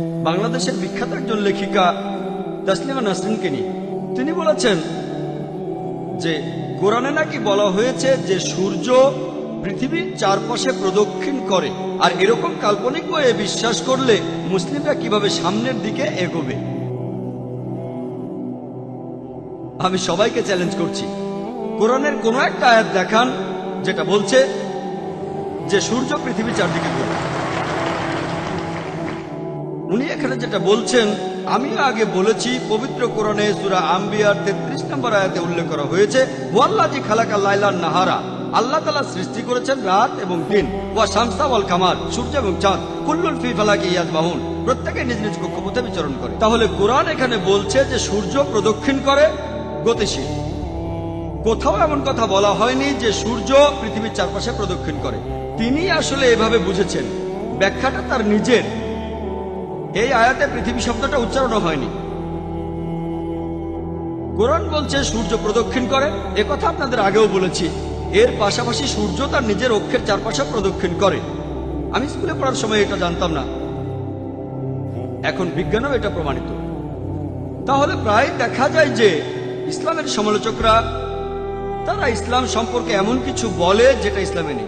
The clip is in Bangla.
বাংলাদেশের বিখ্যাত একজন লেখিকা তাসলিমা নাসরিনকে নিয়ে। তিনি বলেছেন যে, কোরআনে নাকি বলা হয়েছে যে, সূর্য পৃথিবীর চারপাশে প্রদক্ষিণ করে, আর এরকম কাল্পনিক বয়ে বিশ্বাস করলে মুসলিমরা কীভাবে সামনের দিকে এগোবে? আমি সবাইকে চ্যালেঞ্জ করছি। কোরআনের কোনো একটা আয়াত দেখান, যেটা বলছে যে, সূর্য পৃথিবীর চারদিকে উনি এখানে যেটা বলছেন, আমি আগে বলেছি, পবিত্র কোরআনে সুরা আম্বিয়ার তেত্রিশ নম্বর আয়াতে উল্লেখ করা হয়েছে ওয়াল্লাজি খালাকা লাইলান নাহারা, আল্লাহ তালা সৃষ্টি করেছেন রাত এবং দিন। ওয়া শামসা ওয়াল কামার সূর্য এবং চাঁদ কুল্লুল ফি ফালাকি ইয়াজ বাহুন প্রত্যেকে নিজ নিজ কক্ষপথে বিচরণ করে। তাহলে কোরআন এখানে বলছে যে সূর্য প্রদক্ষিণ করে গতিশীল। কোথাও এমন কথা বলা হয়নি যে সূর্য পৃথিবীর চারপাশে প্রদক্ষিণ করে। তিনি আসলে এভাবে বুঝেছেন। ব্যাখ্যাটা তার নিজের। এই আয়াতে পৃথিবী শব্দটা উচ্চারণ হয়নি। কোরআন বলছে, সূর্য প্রদক্ষিণ করে। কথা আপনাদের আগেও বলেছি। এর পাশাপাশি সূর্য তার নিজের অক্ষের চারপাশে প্রদক্ষিণ করে। আমি স্কুলে পড়ার সময় এটা জানতাম না। এখন বিজ্ঞানও এটা প্রমাণিত। তাহলে প্রায় দেখা যায় যে ইসলামের সমালোচকরা, তারা ইসলাম সম্পর্কে এমন কিছু বলে যেটা ইসলামে নেই।